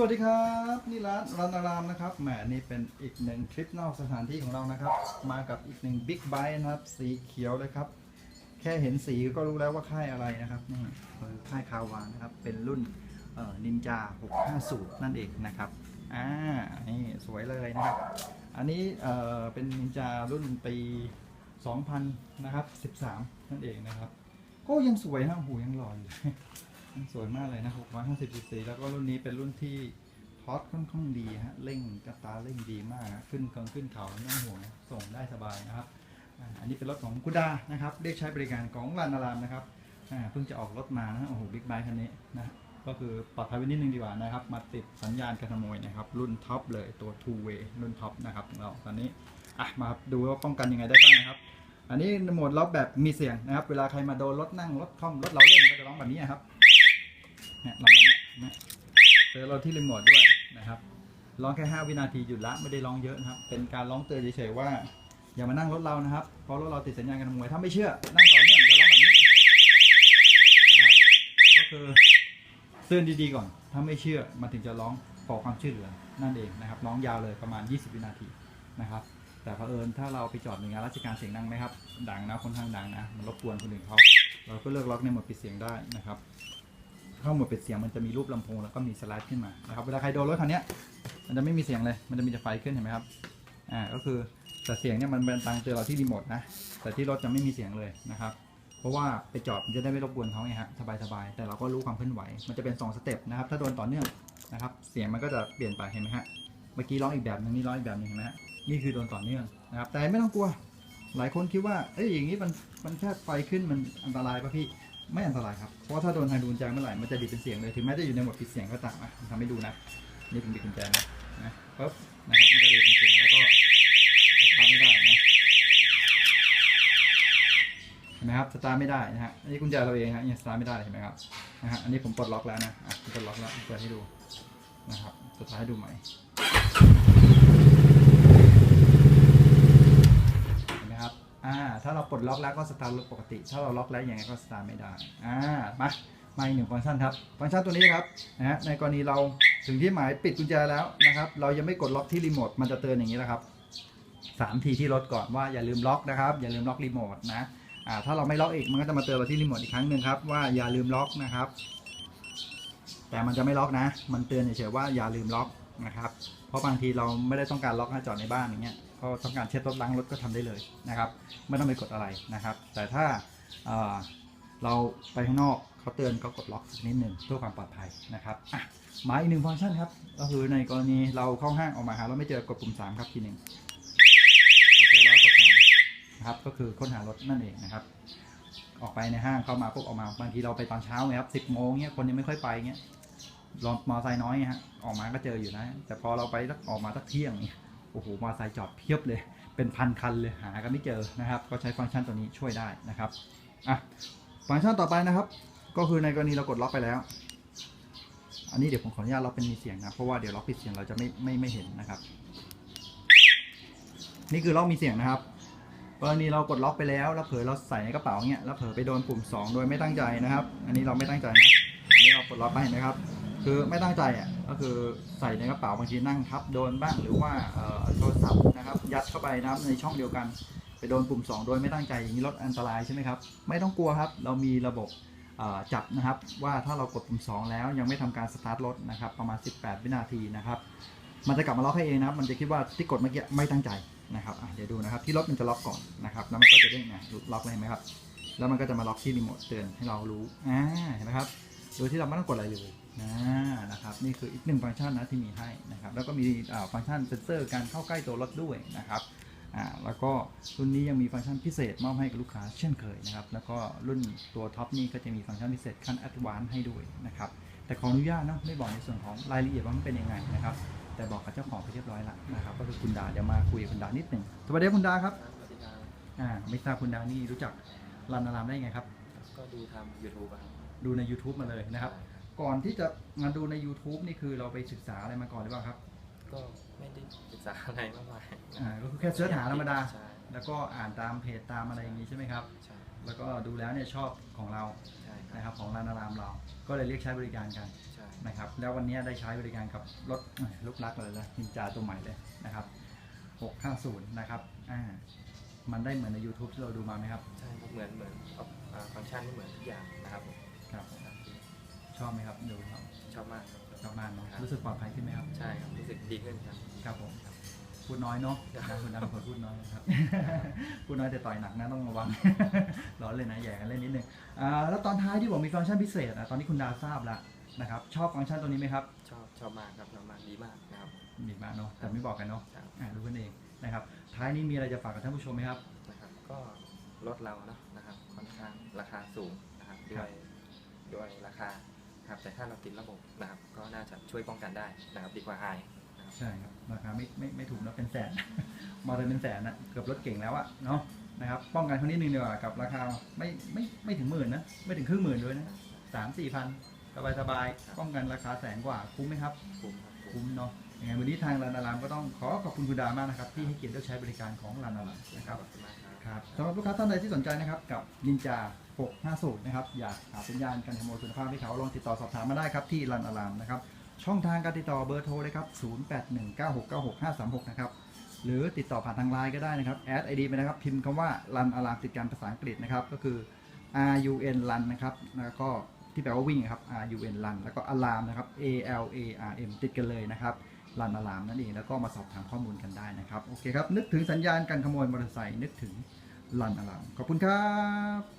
สวัสดีครับ นี่ร้านรันารามนะครับแหมนี่เป็นอีกหนึ่งทริปนอกสถานที่ของเรานะครับ มากับอีกหนึ่งบิ๊กไบค์นะครับ สีเขียวเลยครับ แค่เห็นสีก็รู้แล้วว่าค่ายอะไรนะครับนี่คือค่ายคาวานะครับ เป็นรุ่นนินจา 650 นั่นเองนะครับอ่านี่สวยเลยนะครับ อันนี้เอ่อเป็นนินจารุ่นปี 2000 นะครับ 13 นั่นเองนะครับ ก็ยังสวยนะหูยังหล่ออยู่ สวยมากเลยนะ650 cc แล้วก็รุ่นนี้เป็นรุ่นที่ทอสค่อนข้างดีฮะเร่งกระตาเร่งดีมากนะขึ้นเกิงขึ้นเขาไม่ต้องห่วงส่งได้สบายนะครับ อันนี้เป็นรถของกุดานะครับเรียกใช้บริการของลานารามนะครับเพิ่งจะออกรถมานะโอ้โหบิ๊กไบค์คันนี้นะก็คือปลอดภัยไว้นิดนึงดีกว่านะครับ มาติดสัญญาณการขโมยนะครับ รุ่นท็อปเลยตัว two way รุ่นท็อปนะครับของเราตอนนี้อะมาดูว่าป้องกันยังไงได้บ้างนะครับ อันนี้โหมดล็อกแบบมีเสียงนะครับ เวลาใครมาโดนรถนั่งรถคล่อมรถเราเล่นก็จะร้องแบบนี้ครับ เนี่ยร้องแบบนี้นะเตือนเราที่รีโมทด้วยนะครับร้องแค่ 5 วินาทีหยุดละไม่ได้ร้องเยอะนะครับ เป็นการร้องเตือนเฉยๆว่า อย่ามานั่งรถเรานะครับ เพราะรถเราติดสัญญาณการขโมยถ้าไม่เชื่อ นั่งต่อเนื่องจะร้องแบบนี้นะครับก็คือเตือนดีๆก่อน ถ้าไม่เชื่อมันถึงจะร้องขอความช่วยเหลือนั่นเองนะครับร้องยาวเลยประมาณ 20 วินาทีนะครับ แต่เผอิญถ้าเราไปจอดหน่วยงานราชการเสียงดังไหมครับดังนะค่อนข้างดังนะมันรบกวนคนอื่นเขาเราก็เลือกล็อกในโหมดปิดเสียงได้นะครับ เข้าโหมดเปิดเสียงมันจะมีรูปลำโพงแล้วก็มีสไลด์ขึ้นมานะครับเวลาใครโดนรถคันนี้มันจะไม่มีเสียงเลย มันจะมีแต่ไฟขึ้นเห็นไหมครับอ่าก็คือแต่เสียงเนี่ยมันเป็นตังเตือเราที่รีโมทนะแต่ที่รถจะไม่มีเสียงเลยนะครับเพราะว่าไปจอดมันจะได้ไม่รบกวนเขาไงฮะสบายๆแต่เราก็รู้ความเคลื่อนไหวมันจะเป็น2สเต็ปนะครับถ้าโดนต่อเนื่องนะครับเสียงมันก็จะเปลี่ยนไปเห็นไหมฮะเมื่อกี้ร้องอีกแบบหนึงนี่ร้องอีกแบบหนึงเห็นไหมฮะนี่คือโดนต่อเนื่องนะครับแต่ไม่ต้องกลัวหลายคนคิดว่า เอ้ยอย่างนี้มันมันแค่ไฟขึ้นมันอันตรายป่ะพี่ ไม่อันตรายครับ เพราะว่าถ้าโดนไฮดูนแจเมื่อไหร่ มันจะดีดเป็นเสียงเลย ถึงแม้จะอยู่ในโหมดปิดเสียงก็ตามอะทำให้ดูนะ นี่เป็นดีดกุญแจนะนะปุ๊บนะครับมันก็ดีดเป็นเสียงแล้วก็สตาร์ทไม่ได้นะเห็นไหมครับสตาร์ทไม่ได้นะฮะ อันนี้กุญแจเราเองฮะยังสตาร์ทไม่ได้เห็นไหมครับ นะฮะ อันนี้ผมปลดล็อกแล้วนะ อะผมปลดล็อกแล้วเปิดให้ดูนะครับสตาร์ทให้ดูใหม่ เห็นไหมครับ อ่า ถ้าเราปล ดล็อกแล้วก็สตาร์ทรถปกติ ถ้าเราล็อกแล้วยังไงก็สตาร์ทไม่ได้อ่ามามาอีกหนึ่งฟังก์ชันครับ ฟังก์ชันตัวนี้ครับนะฮะในกรณีเราถึงที่หมายปิดกุญแจแล้วนะครับ เรายังไม่กดล็อกที่รีโมทมันจะเตือนอย่างนี้แหละครับสามทีที่รถก่อนว่าอย่าลืมล็อกนะครับ อย่าลืมล็อกรีโมทนะอ่าถ้าเราไม่ล็อกอีกมันก็จะมาเตือนเราที่รีโมทอีกครั้งหนึ่งครับว่าอย่าลืมล็อกนะครับ แต่มันจะไม่ล็อกนะ มันเตือนเฉยๆว่าอย่าลืมล็อกนะครับ เพราะบางทีเราไม่ได้ต้องการล็อกให้จอดในบ้านอย่างเงี้ย ก็ต้องการเช็ดรถล้างรถก็ทำได้เลยนะครับ ไม่ต้องไปกดอะไรนะครับ แต่ถ้าเอ่อเราไปข้างนอกเขาเตือนก็กดล็อกสักนิดหนึ่งเพื่อความปลอดภัยนะครับอะมาอีกหนึ่งฟังก์ชันครับ ก็คือในกรณีเราเข้าห้างออกมาหาเราไม่เจอกดปุ่ม 3 ครับทีหนึ่งพอเจอแล้วกดสามนะครับก็คือค้นหารถนั่นเองนะครับ ออกไปในห้างเข้ามาปุ๊บออกมาบางทีเราไปตอนเช้าไงครับสิบโมงเงี้ยคนยังไม่ค่อยไปเงี้ยรถมอไซค์น้อยฮะออกมาก็เจออยู่นะ แต่พอเราไปออกมาสักเที่ยงเนี่ย โอ้โหมอเตอร์ไซค์จอดเพียบเลย เป็นพันคันเลยหากันไม่เจอนะครับ ก็ใช้ฟังก์ชันตัวนี้ช่วยได้นะครับอะฟังก์ชันต่อไปนะครับ ก็คือในกรณีเรากดล็อกไปแล้ว อันนี้เดี๋ยวผมขออนุญาตล็อกเป็นมีเสียงนะเพราะว่าเดี๋ยวล็อกปิดเสียงเราจะไม่ไม่ไม่เห็นนะครับ นี่คือล็อกมีเสียงนะครับกรณีเรากดล็อกไปแล้วแล้วเผลอเราใส่ในกระเป๋าเงี้ยแล้วเผลอไปโดนปุ่ม 2 โดยไม่ตั้งใจนะครับ อันนี้เราไม่ตั้งใจนะอันนี้เรากดล็อกไปนะครับ คือไม่ตั้งใจอะก็คือใส่ในกระเป๋าบางทีนั่งทับโดนบ้างหรือว่าโทรศัพท์นะครับยัดเข้าไปนะครับในช่องเดียวกัน ไปโดนปุ่ม 2 โดยไม่ตั้งใจอย่างนี้รถอันตรายใช่ไหมครับไม่ต้องกลัวครับ เรามีระบบจับนะครับว่าถ้าเรากดปุ่ม 2 แล้วยังไม่ทำการสตาร์ทรถนะครับประมาณ 18 วินาทีนะครับมันจะกลับมาล็อกให้เองนะครับ มันจะคิดว่าที่กดเมื่อกี้ไม่ตั้งใจนะครับเดี๋ยวดูนะครับที่รถมันจะล็อกก่อนนะครับแล้วมันก็จะเด้งนะล็อกเลยเห็นไหมครับแล้วมันก็จะมาล็อกที่รีโมทเตือนให้เรารู้อ่าเห็นไหมครับ โดยที่เราไม่ต้องกดอะไรเลยนะนะครับนี่คืออีกหนึ่งฟังก์ชันนะที่มีให้นะครับแล้วก็มีอ่าฟังก์ชันเซ็นเซอร์การเข้าใกล้ตัวรถด้วยนะครับอ่าแล้วก็รุ่นนี้ยังมีฟังก์ชันพิเศษมอบให้กับลูกค้าเช่นเคยนะครับแล้วก็รุ่นตัวท็อปนี้ก็จะมีฟังก์ชันพิเศษขั้นแอดวานซ์ให้ด้วยนะครับแต่ขออนุญาตเนอะไม่บอกในส่วนของรายละเอียดว่ามันเป็นยังไงนะครับแต่บอกกับเจ้าของไปเรียบร้อยแล้วนะครับก็คือคุณดาเดี๋ยวมาคุยกับคุณดานิดหนึ่งสวัสดีครับคุณดาครับสวัสดีครับอ่าไม่ทราบคุณดานี่รู้จักรันอารามได้ไงครับ ก็ดูทำ YouTube อะครับ ดูใน YouTube มาเลยนะครับ ก่อนที่จะมาดูใน YouTube นี่คือเราไปศึกษาอะไรมาก่อนหรือเปล่าครับก็ไม่ได้ศึกษาอะไรมากมายอ่าก็คือแค่เสิร์ชหาธรรมดา ใช่แล้วก็อ่านตามเพจตามอะไรอย่างนี้ใช่ไหมครับ ใช่อแล้วก็ดูแล้วเนี่ยชอบของเราใช่คนะครัรับบของร้านอารามเรา ก็เลยเรียกใช้บริการกันใช่นะครับแล้ววันนี้ได้ใช้บริการกับรถเอ้ยลูกรักเลยนะนินจาตัวใหม่เลยนะครับ 650 นะครับอ่ามันได้เหมือนใน YouTube ที่เราดูมาไหมครับ ใช่ครับเหมือนเหมือนอ่าฟังก์ชันนี่เหมือนทุกอย่างนะครับผม ครับครับชอบไหมครับดูครับชอบมากครับ ชอบมากเนอะครับ รู้สึกปลอดภัยขึ้นไหมครับ ใช่ครับรู้สึกดีขึ้นครับ ครับผมพูดน้อยเนาะนะคุณดำคนพูดน้อยนะครับ พูดน้อยแต่ต่อยหนักนะต้องระวัง ร้อนเลยนะแย่กันเล่นนิดนึงอ่าแล้วตอนท้ายที่บอกมีฟังก์ชันพิเศษอะตอนนี้คุณดาวทราบแล้วนะครับ ชอบฟังก์ชันตัวนี้ไหมครับ ชอบชอบมากครับชอบมากดีมากนะครับมีมากเนาะแต่ไม่บอกกันเนาะครับอ่ารู้กันเองนะครับ ท้ายนี้มีอะไรจะฝากกับท่านผู้ชมไหมครับ นะครับ ก็รถเราเนาะนะครับค่อนข้างราคาสูงนะครับด้ครัวบย ด้วยราคาครับแต่ถ้าเราติดระบบนะครับก็น่าจะช่วยป้องกันได้นะครับดีกว่าหายนะครับใช่ครับราคาไม่ไม่ไม่ถูกนะเป็นแสนมาเลยเป็นแสนนะเกือบรถเก่งแล้วอะเนาะนะครับป้องกันคนนิดนึงดีกว่ากับราคาไม่ไม่ไม่ถึงหมื่นนะไม่ถึงครึ่งหมื่นด้วยนะสามสี่พันสบายสบายๆป้องกันราคาแสนกว่าคุ้มไหมครับ คุ้มครับคุ้คุ้มมเนาะยังไงวันนี้ทางรันอารามก็ต้องขอขอบคุณคุณดามากนะครับที่ให้เกียรติเลือกใช้บริการของรันอารามนะครับขอบคุณมากครับครับสำหรับลูกค้าท่านใดที่สนใจนะครับกับนินจา 650 นะครับ อยากหาสัญญาณการขโมยคุณภาพให้เขาลองติดต่อสอบถามมาได้ครับที่รันอารามนะครับ ช่องทางการติดต่อเบอร์โทรเลยครับ 0819696536 นะครับ หรือติดต่อผ่านทางไลน์ก็ได้นะครับแอดไอดีไปนะครับ พิมพ์คำว่ารันอารามติดกันภาษาอังกฤษนะครับ ก็คือ R U N รันนะครับ แล้วก็ที่แปลว่าวิ่งครับ R U N รันแล้วก็อ l ลามนะครับ A L A R M ติดกันเลยนะครับรันอารามนั่นเองแล้วก็มาสอบถามข้อมูลกันได้นะครับ โอเคครับ นึกถึงสัญญาณการขโมยมอเตอร์ไซค์นึกถึงรันอารามขอบคุณครับ